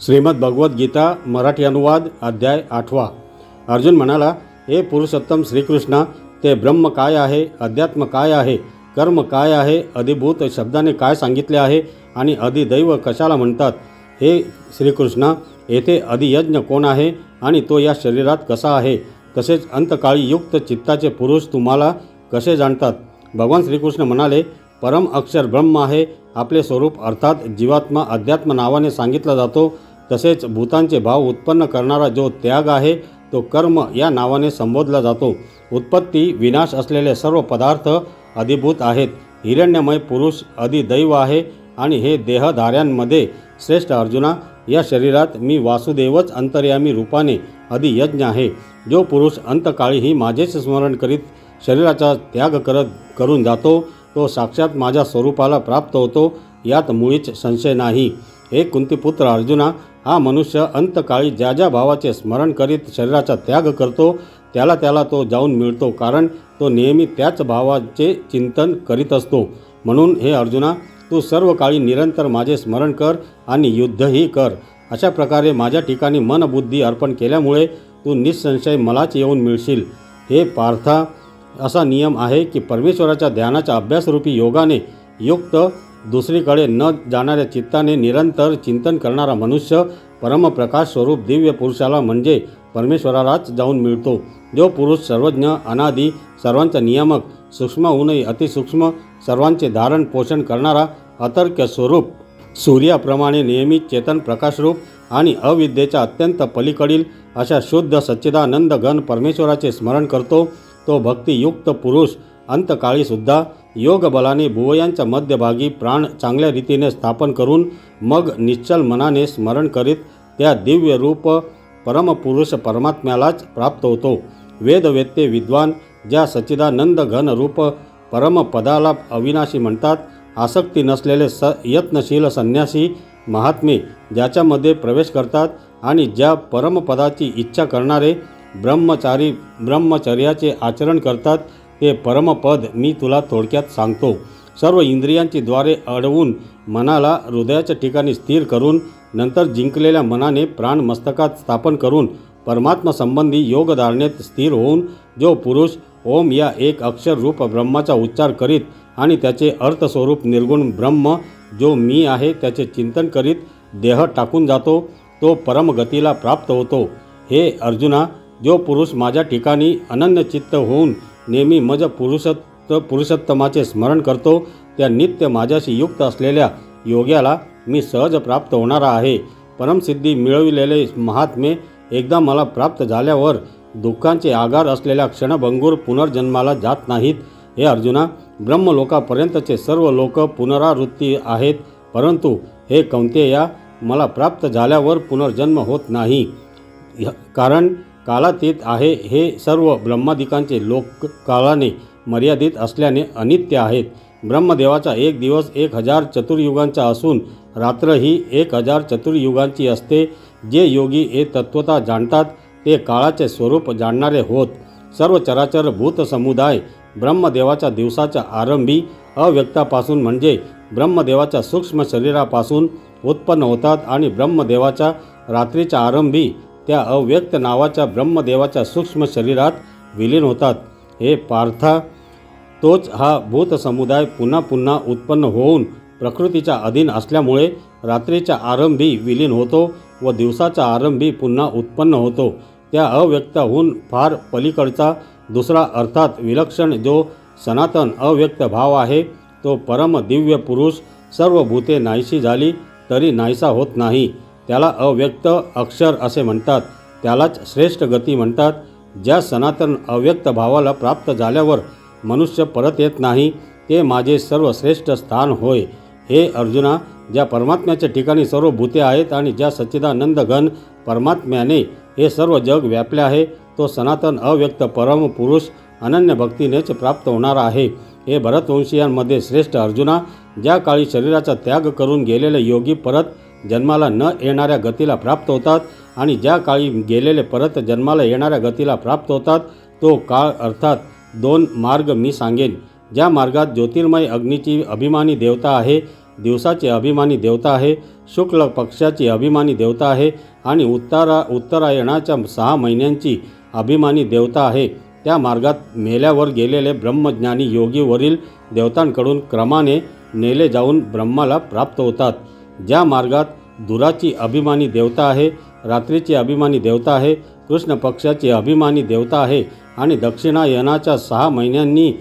श्रीमद भगवत गीता मराठी अनुवाद अध्याय आठवा. अर्जुन म्हणाला हे पुरुषोत्तम श्रीकृष्णा ते ब्रह्म काय आहे अध्यात्म काय आहे कर्म काय आहे अधिभूत शब्दाने काय सांगितले आहे आणि अधिदैव कशाला म्हणतात? हे श्रीकृष्णा येथे अधियज्ञ कोण आहे आणि तो या शरीरात कसा आहे? तसेच अंतकाळी युक्त चित्ताचे पुरुष तुम्हाला कसे जाणतात? भगवान श्रीकृष्ण म्हणाले परम अक्षर ब्रह्म आहे. आपले स्वरूप अर्थात जीवात्मा अध्यात्म नावाने सांगितला जातो. तसेच भूतांचे भाव उत्पन्न करणारा जो त्याग आहे तो कर्म या नावाने संबोधला जातो. उत्पत्ती विनाश असलेले सर्व पदार्थ अधिभूत आहेत. हिरण्यमय पुरुष अधिदैव आहे आणि हे देहधाऱ्यांमध्ये श्रेष्ठ अर्जुना या शरीरात मी वासुदेवच अंतर्यामी रूपाने अधियज्ञ आहे. जो पुरुष अंतकाळीही माझेच स्मरण करीत शरीराचा त्याग करत करून जातो तो साक्षात माझ्या स्वरूपाला प्राप्त होतो यात मुळीच संशय नाही. हे कुंतीपुत्र अर्जुना हा मनुष्य अंतकाळी ज्या ज्या भावाचे स्मरण करीत शरीराचा त्याग करतो त्याला त्याला तो जाऊन मिळतो कारण तो नेहमी त्याच भावाचे चिंतन करीत असतो. म्हणून हे अर्जुना तू सर्व काळी निरंतर माझे स्मरण कर आणि युद्धही कर. अशा प्रकारे माझ्या ठिकाणी मनबुद्धी अर्पण केल्यामुळे तू निसंशय मलाच येऊन मिळशील. हे पार्था असा नियम आहे की परमेश्वराच्या ध्यानाच्या अभ्यासरूपी योगाने युक्त दुसरीकडे न जाणाऱ्या चित्ताने निरंतर चिंतन करणारा मनुष्य परमप्रकाश स्वरूप दिव्य पुरुषाला म्हणजे परमेश्वरालाच जाऊन मिळतो. जो पुरुष सर्वज्ञ अनादी सर्वांचा नियामक सूक्ष्महूनही अतिसूक्ष्म सर्वांचे धारण पोषण करणारा अतर्क्य स्वरूप सूर्याप्रमाणे नेहमी चेतन प्रकाशरूप आणि अविद्येच्या अत्यंत पलीकडील अशा शुद्ध सच्चिदानंद घन परमेश्वराचे स्मरण करतो तो भक्तियुक्त पुरुष अंतकाळीसुद्धा योगबलाने भुवयांच्या मध्यभागी प्राण चांगल्या रीतीने स्थापन करून मग निश्चल मनाने स्मरण करीत त्या दिव्य रूप परमपुरुष परमात्म्यालाच प्राप्त होतो. वेदवेत्ते विद्वान ज्या सच्चिदानंद घन रूप परमपदाला अविनाशी म्हणतात आसक्ती नसलेले स यत्नशील संन्यासी महात्मे ज्याच्यामध्ये प्रवेश करतात आणि ज्या परमपदाची इच्छा करणारे ब्रह्मचारी ब्रह्मचर्याचे आचरण करतात ते परमपद मी तुला थोडक्यात सांगतो. सर्व इंद्रियांची द्वारे अडवून मनाला हृदयाच्या ठिकाणी स्थिर करून नंतर जिंकलेल्या मनाने प्राण मस्तकात स्थापन करून परमात्मासंबंधी योगधारणेत स्थिर होऊन जो पुरुष ओम या एक अक्षर रूप ब्रह्माचा उच्चार करीत आणि त्याचे अर्थस्वरूप निर्गुण ब्रह्म जो मी आहे त्याचे चिंतन करीत देह टाकून जातो तो परमगतीला प्राप्त होतो. हे अर्जुना जो पुरुष माझ्या ठिकाणी अनन्यचित्त होऊन नेहमी मज पुरुषत्व पुरुषोत्तमाचे स्मरण करतो त्या नित्य माझ्याशी युक्त असलेल्या योग्याला मी सहज प्राप्त होणारा आहे. परमसिद्धी मिळविलेले महात्मे एकदा मला प्राप्त झाल्यावर दुःखांचे आगार असलेल्या क्षणभंगूर पुनर्जन्माला जात नाहीत. हे अर्जुना ब्रह्मलोकापर्यंतचे सर्व लोक पुनरावृत्ती आहेत परंतु हे कौंतेया मला प्राप्त झाल्यावर पुनर्जन्म होत नाही. कारण कालातीत आहे हे सर्व ब्रह्मादिकांचे लोक काळाने मर्यादित असल्याने अनित्य आहेत. ब्रह्मदेवाचा एक दिवस एक हजार चतुर्युगांचा असून रात्र ही एक हजार चतुर्युगांची असते. जे योगी हे तत्वता जाणतात ते काळाचे स्वरूप जाणणारे होत. सर्व चराचर भूत समुदाय ब्रह्मदेवाच्या दिवसाच्या आरंभी अव्यक्तापासून म्हणजे ब्रह्मदेवाच्या सूक्ष्म शरीरापासून उत्पन्न होतात आणि ब्रह्मदेवाच्या रात्रीच्या आरंभी त्या अव्यक्त नावाच्या ब्रह्मदेवाच्या सूक्ष्म शरीरात विलीन होतात. हे पार्था तोच हा भूत समुदाय पुन्हा पुन्हा उत्पन्न होऊन प्रकृतीच्या अधीन असल्यामुळे रात्रीच्या आरंभी विलीन होतो व दिवसाच्या आरंभी पुन्हा उत्पन्न होतो. त्या अव्यक्तहून फार पलीकडचा दुसरा अर्थात विलक्षण जो सनातन अव्यक्त भाव आहे तो परम दिव्य पुरुष सर्व भूते नाहीशी झाली तरी नाहीसा होत नाही. त्याला अव्यक्त अक्षर असे म्हणतात त्यालाच श्रेष्ठ गती म्हणतात. ज्या सनातन अव्यक्त भावाला प्राप्त झाल्यावर मनुष्य परत येत नाही ते माझे सर्वश्रेष्ठ स्थान होय. हे अर्जुना ज्या परमात्म्याच्या ठिकाणी सर्व भूते आहेत आणि ज्या सच्चिदानंद घन परमात्म्याने हे सर्व जग व्यापले आहे तो सनातन अव्यक्त परम पुरुष अनन्य भक्तीनेच प्राप्त होणार आहे. हे भरतवंशीयांमध्ये श्रेष्ठ अर्जुना ज्या काळी शरीराचा त्याग करून गेलेले योगी परत जन्माला न येणाऱ्या गतीला प्राप्त होतात आणि ज्या काळी गेलेले परत जन्माला येणाऱ्या गतीला प्राप्त होतात तो काळ अर्थात दोन मार्ग मी सांगेन. ज्या मार्गात ज्योतिर्मय अग्नीची अभिमानी देवता आहे दिवसाची अभिमानी देवता आहे शुक्ल पक्षाची अभिमानी देवता आहे आणि उत्तरा उत्तरायणाच्या सहा महिन्यांची अभिमानी देवता आहे त्या मार्गात मेल्यावर गेलेले ब्रह्मज्ञानी योगीवरील देवतांकडून क्रमाने नेले जाऊन ब्रह्माला प्राप्त होतात. ज्या मार्गात दुराची अभिमानी देवता आहे रात्रीची अभिमानी देवता आहे कृष्ण पक्षाची अभिमानी देवता आहे आणि दक्षिणायनाच्या सहा महिन्यांनी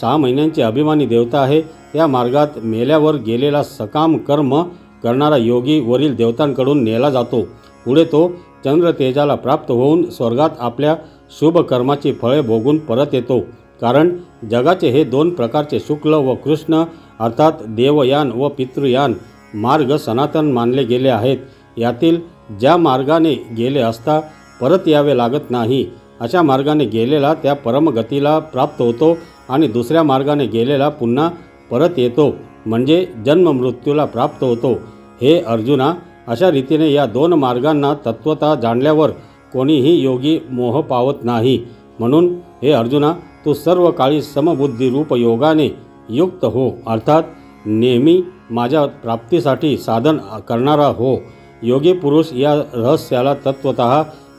सहा महिन्यांची अभिमानी देवता आहे त्या मार्गात मेल्यावर गेलेला सकाम कर्म करणारा योगी वरील देवतांकडून नेला जातो. पुढे तो चंद्र तेजाला प्राप्त होऊन स्वर्गात आपल्या शुभ कर्माची फळे भोगून परत येतो. कारण जगाचे हे दोन प्रकारचे शुक्ल व कृष्ण अर्थात देवयान व पितृयान मार्ग सनातन मानले गेले आहेत. यातील ज्या मार्गाने गेले असता परत यावे लागत नाही अशा मार्गाने गेलेला त्या परमगतीला प्राप्त होतो आणि दुसऱ्या मार्गाने गेलेला पुन्हा परत येतो म्हणजे जन्ममृत्यूला प्राप्त होतो. हे अर्जुना अशा रीतीने या दोन मार्गांना तत्वता जाणल्यावर कोणीही योगी मोह पावत नाही. म्हणून हे अर्जुना तू सर्व काळी समबुद्धिरूप योगाने युक्त हो अर्थात नेहमी माझ्या प्राप्तीसाठी साधन करणारा हो. योगी पुरुष या रहस्याला तत्वत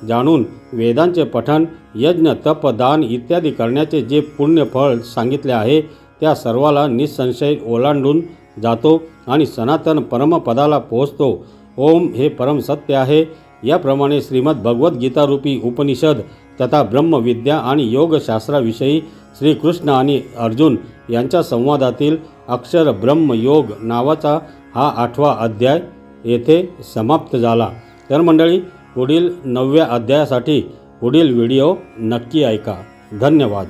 जाणून वेदांचे पठण यज्ञ तप दान इत्यादी करण्याचे जे पुण्यफळ सांगितले आहे त्या सर्वाला निसंशय ओलांडून जातो आणि सनातन परमपदाला पोहोचतो. ओम हे परम सत्य आहे. याप्रमाणे श्रीमद भगवद्गीतारूपी उपनिषद तथा ब्रह्मविद्या आणि योगशास्त्राविषयी श्रीकृष्ण आणि अर्जुन यांच्या संवादातील अक्षर ब्रह्मयोग नावाचा हा आठवा अध्याय येथे समाप्त झाला. तर मंडळी पुढील नवव्या अध्यायासाठी पुढील व्हिडिओ नक्की ऐका. धन्यवाद.